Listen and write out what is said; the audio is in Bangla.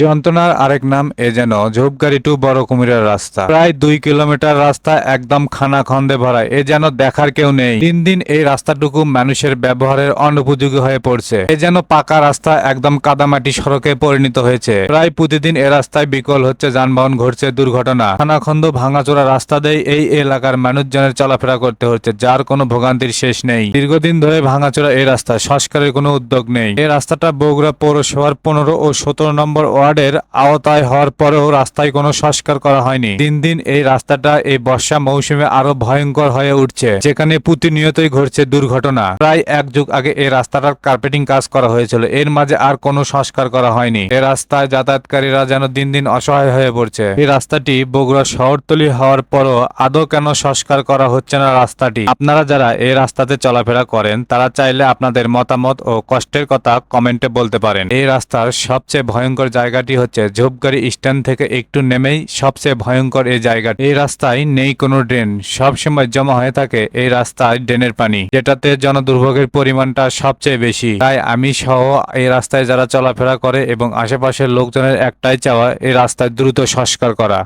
যন্ত্রণার আরেক নাম এ যেন, ঝোপগাড়ি টু বড় কুমিরের রাস্তা। প্রায় দুই কিলোমিটার রাস্তা একদম খানা খন্দে ভরা, এ যেন দেখার কেউ নেই। দিন দিন এই রাস্তাটুকু মানুষের ব্যবহারের অনুপযোগী হয়ে পড়ছে। এ যেন পাকা রাস্তা একদম কাদামাটি সড়কে পরিণত হয়েছে। প্রায় প্রতিদিন এ রাস্তায় বিকল হচ্ছে যানবাহন, ঘটছে দুর্ঘটনা। খানাখন্দ ভাঙাচোরা রাস্তা দিয়ে এই এলাকার মানুষজনের চলাফেরা করতে হচ্ছে, যার কোনো ভোগান্তির শেষ নেই। দীর্ঘদিন ধরে ভাঙাচোরা এই রাস্তা সংস্কারের কোনো উদ্যোগ নেই। এই রাস্তাটা বগুড়া পৌরসভার পনেরো ও সতেরো নম্বর ওয়ার্ডের আওতায় হওয়ার পরেও রাস্তায় কোনো সংস্কার করা হয়নি। দিন দিন এই রাস্তাটা এই বর্ষা মৌসুমে আরও ভয়ঙ্কর হয়ে উঠছে, যেখানে প্রতিনিয়তই ঘটছে দুর্ঘটনা। প্রায় এক যুগ আগে এই রাস্তাটার কার্পেটিং কাজ করা হয়েছিল, এর মাঝে আর কোনো সংস্কার করা হয়নি। এই রাস্তায় যাতায়াতকারীরা যেন দিন দিন অসহায় হয়ে পড়ছে। এই রাস্তাটি বগুড়া শহরতলি হওয়ার পরও আদৌ কেন সংস্কার করা হচ্ছে না রাস্তাটি? আপনারা যারা এই রাস্তাতে চলাফেরা করেন, তারা চাইলে আপনাদের মতামত ও কষ্টের কথা কমেন্টে বলতে পারেন। এই রাস্তার সবচেয়ে ভয়ঙ্কর জায়গাটি হচ্ছে ঝোপগাড়ি স্ট্যান্ড থেকে একটু নেমেই সবচেয়ে ভয়ঙ্কর এই জায়গা এই রাস্তায় নেই কোনো ড্রেন। সবসময় জমা হয়ে থাকে এই রাস্তায় ড্রেনের পানি, যেটাতে জনদুর্ভোগের পরিমাণটা সবচেয়ে বেশি। তাই আমি সহ এই রাস্তায় যারা চলাফেরা করে এবং আশেপাশের লোকজনের একটাই চাওয়া, এই রাস্তায় দ্রুত সংস্কার করা।